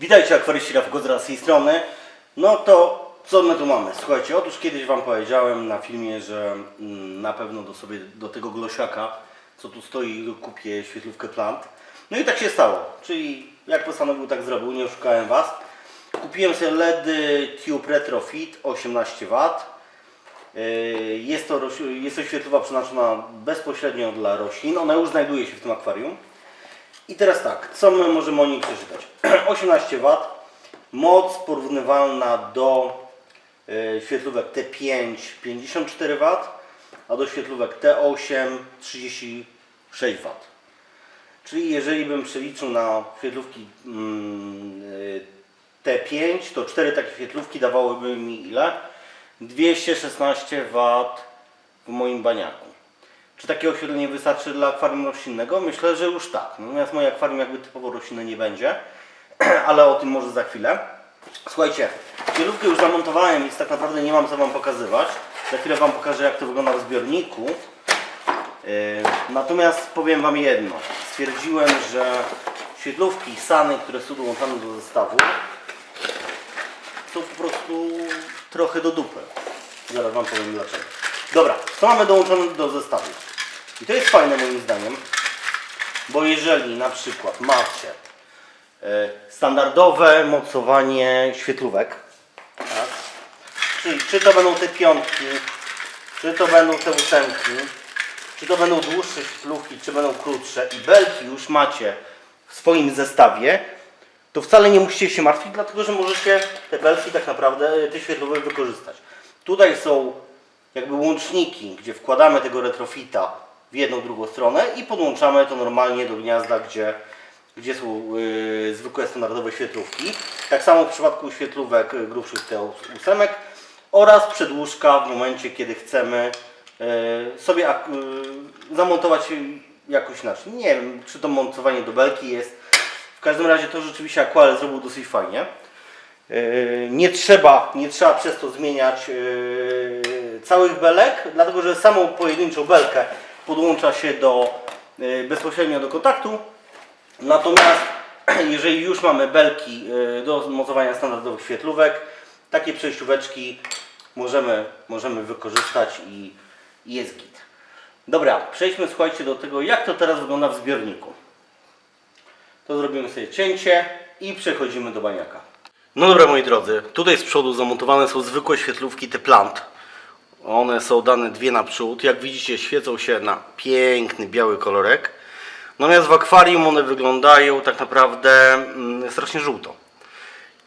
Witajcie akwaryści Rafał z tej strony. No to co my tu mamy? Słuchajcie, otóż kiedyś Wam powiedziałem na filmie, że mm, na pewno do sobie do tego glosiaka, co tu stoi, kupię świetlówkę plant. No i tak się stało. Czyli jak postanowił, tak zrobił, nie oszukałem Was. Kupiłem sobie LEDy Tube Retrofit 18W. Yy, Jest to, jest to świetlowa przeznaczona bezpośrednio dla roślin. Ona już znajduje się w tym akwarium. I teraz tak, co my możemy o niej przeczytać? 18 W, moc porównywalna do e, świetlówek T5 54 W, a do świetlówek T8 36 W. Czyli jeżeli bym przeliczył na świetlówki mm, e, T5, to 4 takie świetlówki dawałyby mi ile? 216 W w moim baniaku. Czy takie oświetlenie wystarczy dla akwarium roślinnego? Myślę, że już tak. Natomiast moje akwarium jakby typowo roślinne nie będzie, ale o tym może za chwilę. Słuchajcie, kierówkę już zamontowałem, więc tak naprawdę nie mam co Wam pokazywać. Za chwilę Wam pokażę jak to wygląda w zbiorniku. Yy, Natomiast powiem Wam jedno. Stwierdziłem, że świetlówki Sany, które są dołączane do zestawu, są po prostu trochę do dupy. Zaraz Wam powiem dlaczego. Dobra, co mamy dołączone do zestawu? I to jest fajne moim zdaniem, bo jeżeli na przykład macie e, standardowe mocowanie świetlówek, tak? czyli czy to będą te piątki, czy to będą te ósemki, czy to będą dłuższe świetlówki, czy będą krótsze i belki już macie w swoim zestawie, to wcale nie musicie się martwić, dlatego że możecie te belki tak naprawdę, te świetlówek wykorzystać. Tutaj są jakby łączniki, gdzie wkładamy tego retrofita w jedną, drugą stronę i podłączamy to normalnie do gniazda, gdzie, gdzie są yy, zwykłe standardowe świetlówki. Tak samo w przypadku świetlówek y, grubszych T8 oraz przedłużka w momencie, kiedy chcemy yy, sobie yy, zamontować jakoś inaczej. Nie wiem, czy to montowanie do belki jest. W każdym razie to rzeczywiście Aquale zrobił dosyć fajnie. Yy, Nie trzeba, nie trzeba przez to zmieniać yy, całych belek, dlatego że samą pojedynczą belkę podłącza się do, yy, bezpośrednio do kontaktu. Natomiast jeżeli już mamy belki yy, do mocowania standardowych świetlówek, takie przejścióweczki możemy, możemy wykorzystać i, i jest git. Dobra, przejdźmy słuchajcie do tego jak to teraz wygląda w zbiorniku. To zrobimy sobie cięcie i przechodzimy do baniaka. No dobra moi drodzy, tutaj z przodu zamontowane są zwykłe świetlówki te plant. One są dane dwie naprzód. Jak widzicie świecą się na piękny biały kolorek. Natomiast w akwarium one wyglądają tak naprawdę mm, strasznie żółto.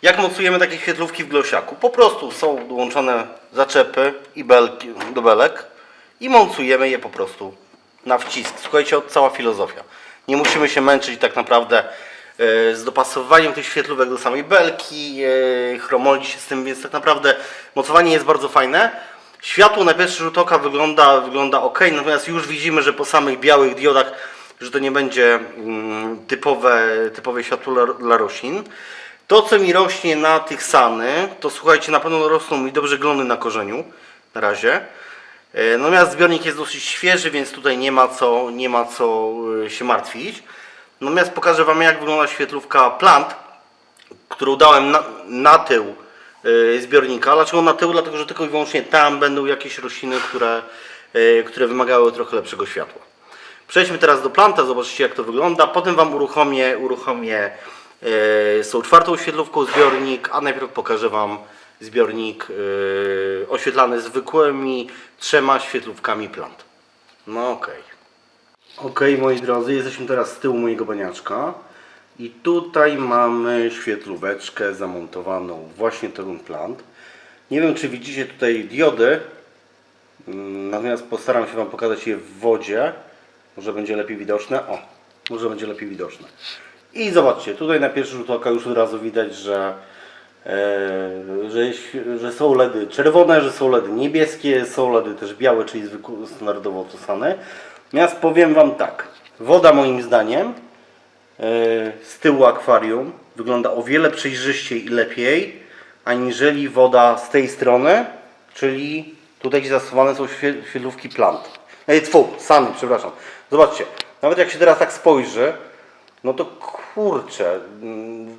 Jak mocujemy takie świetlówki w glosiaku? Po prostu są dołączone zaczepy i belki do belek i montujemy je po prostu na wcisk. Słuchajcie, cała filozofia. Nie musimy się męczyć tak naprawdę e, z dopasowywaniem tych świetlówek do samej belki, e, chromolzi się z tym, więc tak naprawdę mocowanie jest bardzo fajne. Światło na pierwszy rzut oka wygląda, wygląda ok, natomiast już widzimy, że po samych białych diodach, że to nie będzie mm, typowe, typowe światło dla, roślin. To, co mi rośnie na tych sany, to słuchajcie, na pewno rosną mi dobrze glony na korzeniu na razie. E, Natomiast zbiornik jest dosyć świeży, więc tutaj nie ma co, nie ma co e, się martwić. Natomiast pokażę Wam jak wygląda świetlówka plant, którą dałem na, na tył zbiornika. Dlaczego na tył? Dlatego, że tylko i wyłącznie tam będą jakieś rośliny, które, e, które wymagały trochę lepszego światła. Przejdźmy teraz do planta, zobaczycie jak to wygląda. Potem Wam uruchomię, uruchomię z tą czwartą świetlówką zbiornik, a najpierw pokażę Wam zbiornik oświetlany zwykłymi trzema świetlówkami plant. No okej. Okej moi drodzy, jesteśmy teraz z tyłu mojego baniaczka i tutaj mamy świetlóweczkę zamontowaną właśnie ten plant. Nie wiem czy widzicie tutaj diody, Mm, Natomiast postaram się Wam pokazać je w wodzie. Może będzie lepiej widoczne. O, może będzie lepiej widoczne. I zobaczcie, tutaj na pierwszy rzut oka już od razu widać, że, e, że, że są LEDy czerwone, że są LEDy niebieskie, są LEDy też białe, czyli zwykłe, standardowo ocosane. Natomiast powiem Wam tak, woda moim zdaniem z tyłu akwarium wygląda o wiele przejrzyściej i lepiej, aniżeli woda z tej strony, czyli tutaj gdzie zastosowane są świe- świetlówki plant. Ej, tfu, sany, przepraszam. Zobaczcie, nawet jak się teraz tak spojrzy, no to kurczę, mm,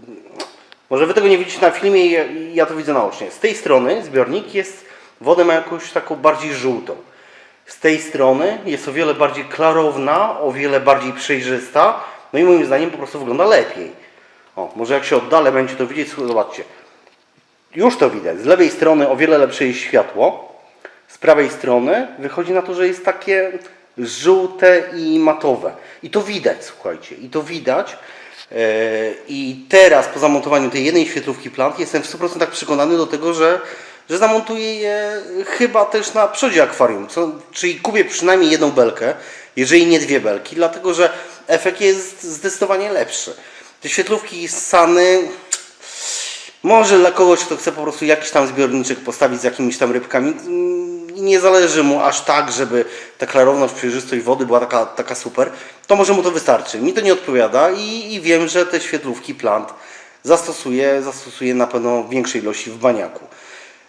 Może wy tego nie widzicie na filmie, ja, ja to widzę naocznie. Z tej strony zbiornik jest, wodę ma jakąś taką bardziej żółtą. Z tej strony jest o wiele bardziej klarowna, o wiele bardziej przejrzysta. No i moim zdaniem po prostu wygląda lepiej. O, może jak się oddalę, będzie to widzieć, zobaczcie. Już to widać. Z lewej strony o wiele lepsze jest światło. Z prawej strony wychodzi na to, że jest takie żółte i matowe. I to widać, słuchajcie. I to widać. Yy, I teraz po zamontowaniu tej jednej świetlówki plant jestem w 100% przekonany do tego, że, że zamontuję je chyba też na przodzie akwarium. Co, czyli kupię przynajmniej jedną belkę, jeżeli nie dwie belki, dlatego że efekt jest zdecydowanie lepszy. Te świetlówki Sany może dla kogoś, kto chce po prostu jakiś tam zbiorniczek postawić z jakimiś tam rybkami, mm, nie zależy mu aż tak, żeby ta klarowność, przejrzystość wody była taka, taka super, to może mu to wystarczy. Mi to nie odpowiada i, i wiem, że te świetlówki plant zastosuję, zastosuję na pewno w większej ilości w baniaku.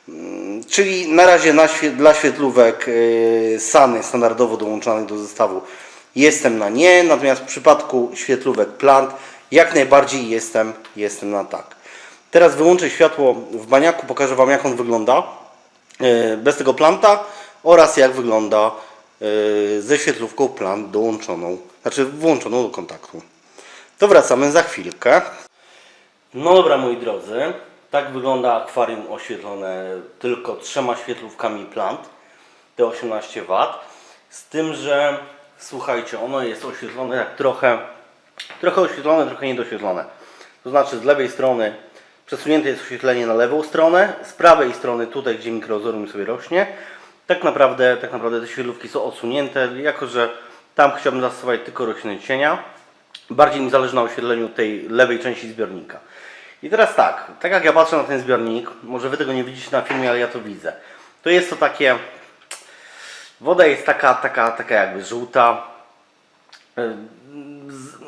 Mm, Czyli na razie na dla świetlówek yy, Sany standardowo dołączonych do zestawu jestem na nie, natomiast w przypadku świetlówek plant jak najbardziej jestem, jestem na tak. Teraz wyłączę światło w baniaku, pokażę Wam jak on wygląda yy, bez tego planta oraz jak wygląda yy, ze świetlówką plant dołączoną, znaczy włączoną do kontaktu. To wracamy za chwilkę. No dobra moi drodzy, tak wygląda akwarium oświetlone tylko trzema świetlówkami plant T18W. Z tym, że słuchajcie, ono jest oświetlone jak trochę, trochę oświetlone, trochę niedoświetlone. To znaczy z lewej strony przesunięte jest oświetlenie na lewą stronę, z prawej strony tutaj, gdzie mikrozorum sobie rośnie, tak naprawdę, tak naprawdę te świetlówki są odsunięte, jako że tam chciałbym zastosować tylko rośliny cienia. Bardziej mi zależy na oświetleniu tej lewej części zbiornika. I teraz tak, tak jak ja patrzę na ten zbiornik, może Wy tego nie widzicie na filmie, ale ja to widzę. To jest to takie, woda jest taka, taka, taka jakby żółta. Z-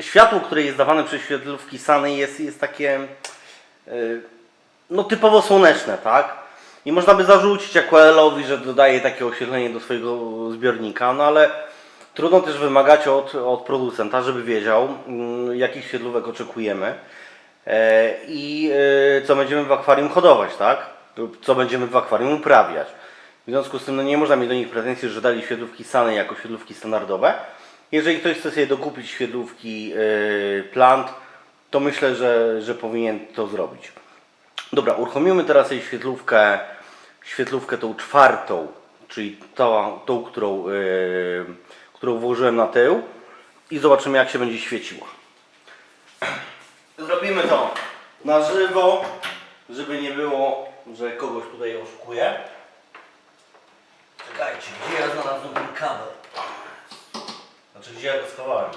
Światło, które jest dawane przez świetlówki Sany jest, jest takie e, no typowo słoneczne, tak? I można by zarzucić Aquarelowi, że dodaje takie oświetlenie do swojego zbiornika, no ale trudno też wymagać od, od producenta, żeby wiedział, mm, jakich świetlówek oczekujemy e, i e, co będziemy w akwarium hodować, tak? Co będziemy w akwarium uprawiać. W związku z tym no nie można mieć do nich pretensji, że dali świetlówki Sany jako świetlówki standardowe. Jeżeli ktoś chce sobie dokupić świetlówki e, plant, to myślę, że, że powinien to zrobić. Dobra, uruchomimy teraz jej świetlówkę, świetlówkę tą czwartą, czyli tą, tą którą, yy, którą włożyłem na tył i zobaczymy jak się będzie świeciła. Zrobimy to na żywo, żeby nie było, że kogoś tutaj oszukuję. Czekajcie, gdzie ja znalazłem ten kabel? Znaczy gdzie ja go schowałem?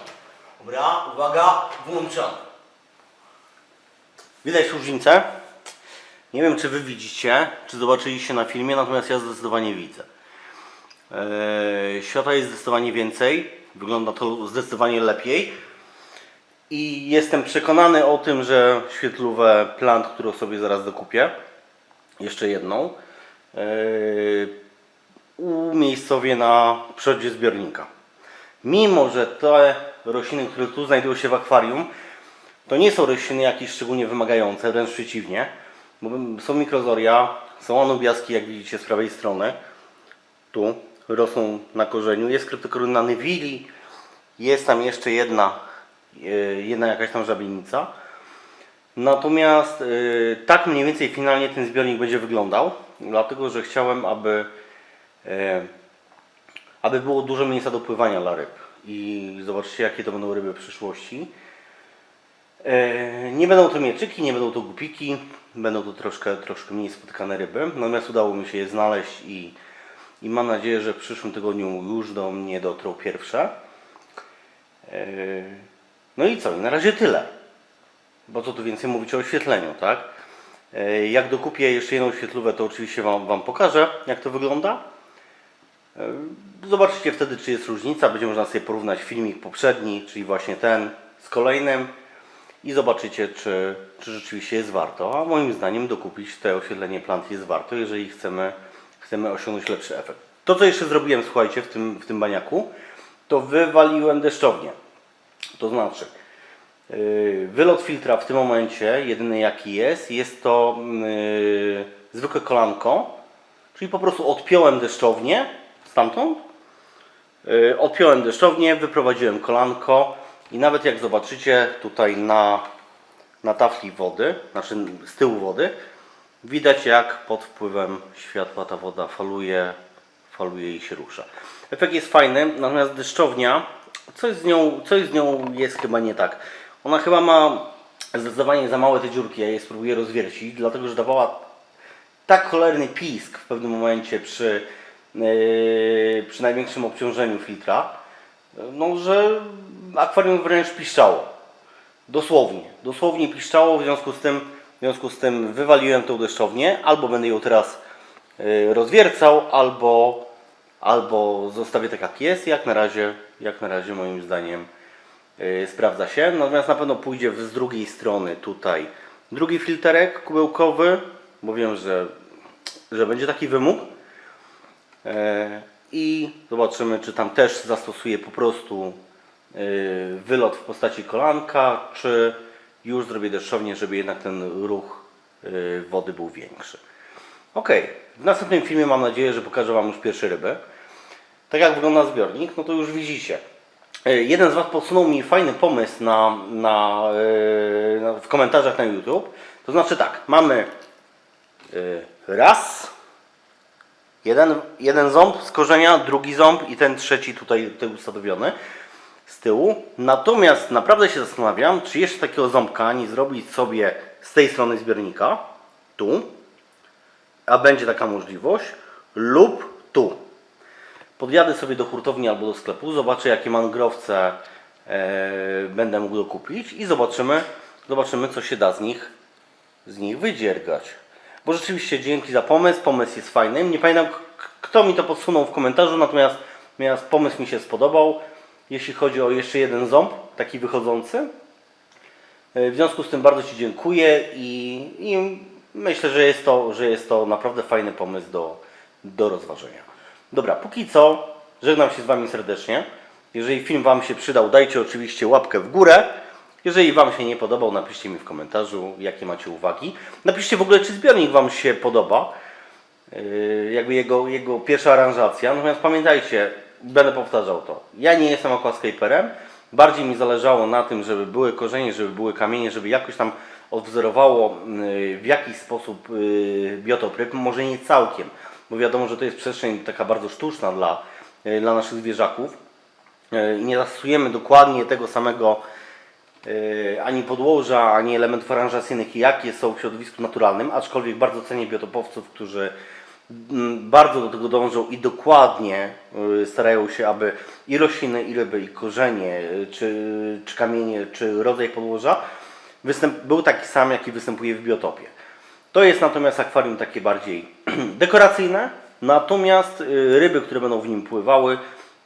Dobra, uwaga, włączamy. Widać różnicę? Nie wiem, czy Wy widzicie, czy zobaczyliście na filmie, natomiast ja zdecydowanie widzę. Eee, jest zdecydowanie więcej, wygląda to zdecydowanie lepiej. I jestem przekonany o tym, że świetlówę plant, którą sobie zaraz dokupię, jeszcze jedną, eee, umiejscowię na przodzie zbiornika. Mimo, że te rośliny, które tu znajdują się w akwarium, to nie są rośliny jakieś szczególnie wymagające, wręcz przeciwnie. Są mikrozoria, są anubiaski, jak widzicie z prawej strony. Tu rosną na korzeniu. Jest kryptokoryna nywili. Jest tam jeszcze jedna, e, jedna jakaś tam żabienica. Natomiast e, tak mniej więcej finalnie ten zbiornik będzie wyglądał. Dlatego, że chciałem, aby aby było dużo miejsca do pływania dla ryb. I zobaczcie, jakie to będą ryby w przyszłości. E, Nie będą to mieczyki, nie będą to gupiki, będą to troszkę, troszkę mniej spotykane ryby. Natomiast udało mi się je znaleźć i, i mam nadzieję, że w przyszłym tygodniu już do mnie dotrą pierwsze. E, No i co? I na razie tyle. Bo co tu więcej mówić o oświetleniu, tak? E, Jak dokupię jeszcze jedną świetlówę, to oczywiście Wam, wam pokażę, jak to wygląda. E, Zobaczycie wtedy, czy jest różnica. Będzie można sobie porównać filmik poprzedni, czyli właśnie ten z kolejnym i zobaczycie, czy, czy rzeczywiście jest warto. A moim zdaniem dokupić te oświetlenie plant jest warto, jeżeli chcemy, chcemy osiągnąć lepszy efekt. To, co jeszcze zrobiłem, słuchajcie, w tym, w tym baniaku, to wywaliłem deszczownię. To znaczy, Yy, Wylot filtra w tym momencie, jedyny jaki jest, jest to yy, zwykłe kolanko, czyli po prostu odpiąłem deszczownię stamtąd, yy, odpiąłem deszczownię, wyprowadziłem kolanko i nawet jak zobaczycie tutaj na, na tafli wody, znaczy z tyłu wody, widać jak pod wpływem światła ta woda faluje, faluje i się rusza. Efekt jest fajny, natomiast deszczownia, coś z nią, coś z nią jest chyba nie tak. Ona chyba ma zdecydowanie za małe te dziurki, ja je spróbuję rozwiercić, dlatego że dawała tak cholerny pisk w pewnym momencie przy, przy największym obciążeniu filtra, no, że akwarium wręcz piszczało. Dosłownie, dosłownie piszczało, w związku z tym, w związku z tym wywaliłem tą deszczownię, albo będę ją teraz yy, rozwiercał, albo, albo zostawię tak jak jest, jak na razie, jak na razie moim zdaniem yy, sprawdza się. Natomiast na pewno pójdzie z drugiej strony tutaj drugi filterek kubełkowy, bo wiem, że, że będzie taki wymóg. E, I zobaczymy, czy tam też zastosuję po prostu e, wylot w postaci kolanka, czy już zrobię deszczownię, żeby jednak ten ruch e, wody był większy. Ok, w następnym filmie mam nadzieję, że pokażę Wam już pierwsze ryby. Tak jak wygląda zbiornik, no to już widzicie. Jeden z Was podsunął mi fajny pomysł na, na, na, w komentarzach na YouTube. To znaczy tak, mamy raz, jeden, jeden ząb z korzenia, drugi ząb i ten trzeci tutaj, ustanowiony z tyłu. Natomiast naprawdę się zastanawiam, czy jeszcze takiego ząbka nie zrobić sobie z tej strony zbiornika, tu, a będzie taka możliwość, lub tu. Podjadę sobie do hurtowni albo do sklepu, zobaczę jakie mangrowce e, będę mógł dokupić i zobaczymy, zobaczymy co się da z nich, z nich wydziergać. Bo rzeczywiście dzięki za pomysł, pomysł jest fajny. Nie pamiętam kto mi to podsunął w komentarzu, natomiast, natomiast pomysł mi się spodobał. Jeśli chodzi o jeszcze jeden ząb, taki wychodzący. E, W związku z tym bardzo Ci dziękuję i, i myślę, że jest, to, że jest to naprawdę fajny pomysł do, do rozważenia. Dobra, póki co żegnam się z Wami serdecznie. Jeżeli film Wam się przydał, dajcie oczywiście łapkę w górę. Jeżeli Wam się nie podobał, napiszcie mi w komentarzu, jakie macie uwagi. Napiszcie w ogóle, czy zbiornik Wam się podoba. Yy, jakby jego, jego pierwsza aranżacja. Natomiast pamiętajcie, będę powtarzał to. Ja nie jestem aquascaperem. Bardziej mi zależało na tym, żeby były korzenie, żeby były kamienie, żeby jakoś tam odwzorowało yy, w jakiś sposób yy, biotop ryb. Może nie całkiem, bo wiadomo, że to jest przestrzeń taka bardzo sztuczna dla, dla naszych zwierzaków. Nie zastosujemy dokładnie tego samego ani podłoża, ani elementów aranżacyjnych, jakie są w środowisku naturalnym, aczkolwiek bardzo cenię biotopowców, którzy mm, bardzo do tego dążą i dokładnie yy, starają się, aby i rośliny, i ryby, i korzenie, yy, czy, czy kamienie, czy rodzaj podłoża występ, był taki sam, jaki występuje w biotopie. To jest natomiast akwarium takie bardziej dekoracyjne, natomiast y, ryby, które będą w nim pływały,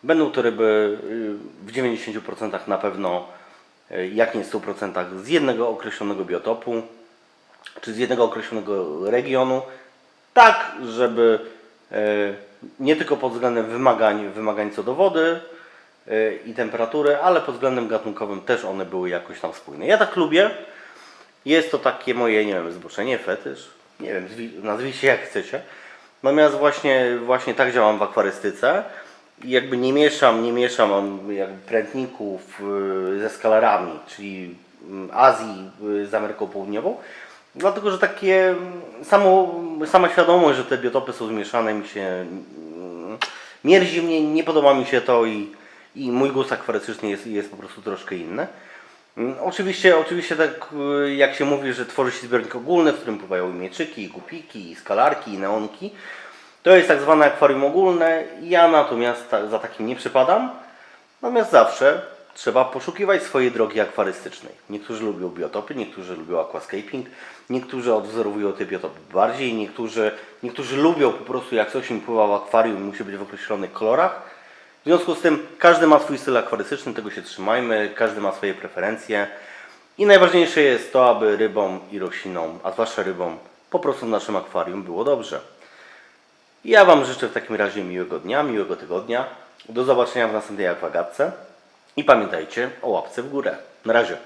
będą to ryby y, w 90% na pewno, y, jak nie 100% z jednego określonego biotopu, czy z jednego określonego regionu, tak żeby y, nie tylko pod względem wymagań, wymagań co do wody y, i temperatury, ale pod względem gatunkowym też one były jakoś tam spójne. Ja tak lubię. Jest to takie moje, nie wiem, zboczenie, fetysz, nie wiem, zwi- nazwijcie jak chcecie. Natomiast właśnie, właśnie tak działam w akwarystyce. Jakby nie mieszam, nie mieszam jakby prętników y, ze skalarami, czyli mm, Azji y, z Ameryką Południową. Dlatego, że takie mm, samo, sama świadomość, że te biotopy są zmieszane mi się mm, mierzi mnie, nie podoba mi się to i, i mój gust akwarystyczny jest, jest po prostu troszkę inny. Oczywiście, oczywiście tak y, jak się mówi, że tworzy się zbiornik ogólny, w którym pływają i mieczyki, i gupiki, i skalarki, i neonki. To jest tak zwane akwarium ogólne. Ja natomiast za takim nie przypadam. Natomiast zawsze trzeba poszukiwać swojej drogi akwarystycznej. Niektórzy lubią biotopy, niektórzy lubią aquascaping, niektórzy odwzorowują te biotopy bardziej, niektórzy, niektórzy lubią po prostu jak coś im pływa w akwarium, musi być w określonych kolorach. W związku z tym każdy ma swój styl akwarystyczny, tego się trzymajmy, każdy ma swoje preferencje. I najważniejsze jest to, aby rybom i roślinom, a zwłaszcza rybom, po prostu w naszym akwarium było dobrze. Ja Wam życzę w takim razie miłego dnia, miłego tygodnia. Do zobaczenia w następnej akwagatce. I pamiętajcie o łapce w górę. Na razie.